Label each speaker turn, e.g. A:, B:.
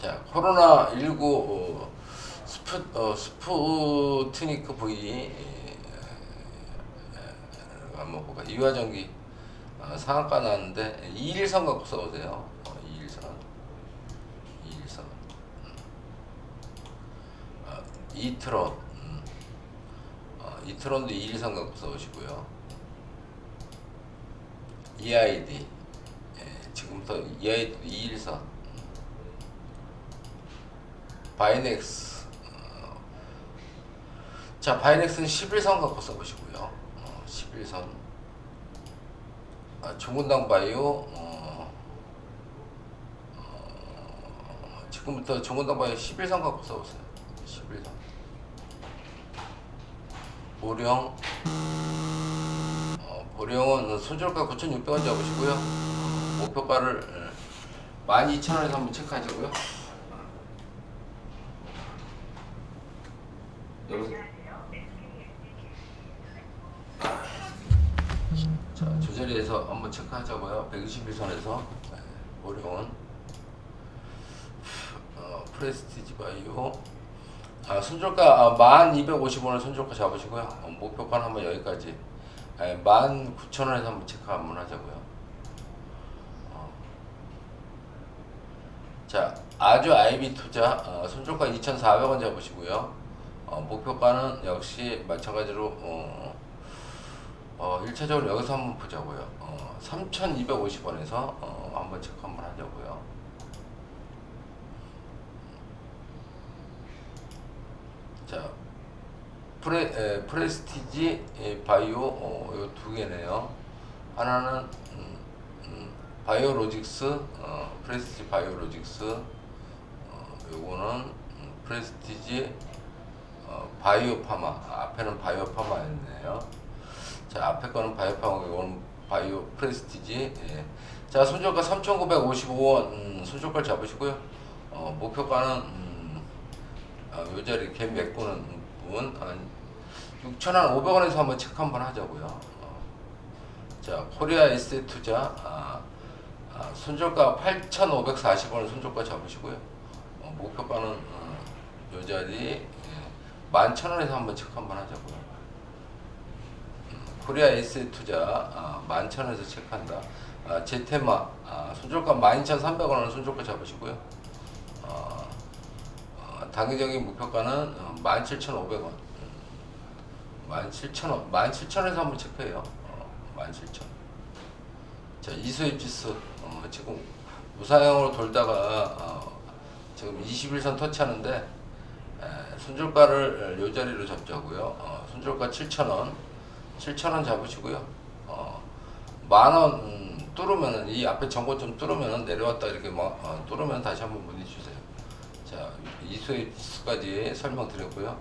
A: 자, 코로나 19 어, 스푸 어, 스푸트니크 V 에, 한번 볼까? 이화전기 어, 상한가 나왔는데 2일선 갖고 써보세요. 어, 2일선, 2일선, 음. 어, 이트론, 음. 어, 이트론도 2일선 갖고 써보시고요. EID 예, 지금부터 EID 2일선 바이넥스. 어, 자 바이넥스는 11선 갖고 써보시고요. 어, 11선. 아, 종근당 바이오. 어, 어, 지금부터 종근당 바이오 11선 갖고 써보세요. 11선. 보령. 어, 보령은 손절가 9,600원 잡으시고요. 목표가를 12,000원에서 한번 체크하자고요 여기서 자, 저 자리에서 한번 체크하자고요. 121선에서 네, 보령은 어, 프레스티지 바이오 아, 손절가 아, 1250원을 손절가 잡으시고요. 어, 목표가는 한번 여기까지 네, 19,000원에서 한번 체크 한번 하자고요. 어. 자, 아주 아이비 투자 어, 손절가 2,400원 잡으시고요. 어, 목표가는 역시 마찬가지로 어, 어, 1차적으로 여기서 한번 보자고요. 어, 3,250원에서 어, 한번 체크 한번 하자고요. 자, 프레, 에, 프레스티지 에, 바이오 어, 이두 개네요. 하나는 음, 음, 바이오로직스 어, 프레스티지 바이오로직스 어, 요거는 음, 프레스티지 어, 바이오파마 앞에는 바이오파마였네요. 자 앞에 거는 바이오파마 이거는 바이오 프레스티지. 예. 자 손절가 3,955원 음, 손절가 잡으시고요. 어, 목표가는 음, 아, 요 자리 개 메꾸는 한 6,500원에서 한번 체크 한번 하자고요. 어. 자 코리아 에스테 투자 아, 아, 손절가 8,540원을 손절가 잡으시고요. 어, 목표가는 어, 요 자리 예, 11,000원에서 한번 체크 한번 하자고요. 음, 코리아 에스 투자 아, 11,000원에서 체크한다. 아, 제테마 아, 손절가 12,300원을 손절가 잡으시고요. 어, 어, 단기적인 목표가는 어, 17,500원. 음, 17,000원, 17,000원에서 한번 체크해요. 어, 17,000원. 자, 이수입 지수 어, 지금 우상향으로 돌다가 어, 지금 21선 터치하는데 에, 손절가를 요 자리로 잡자고요. 어, 손절가 7,000원, 7,000원 잡으시고요. 어, 만원 음, 뚫으면은 이 앞에 정보점 뚫으면은 내려왔다 이렇게 막 어, 뚫으면 다시 한번 문의 주세요. 자 이수의 지수까지 설명드렸고요.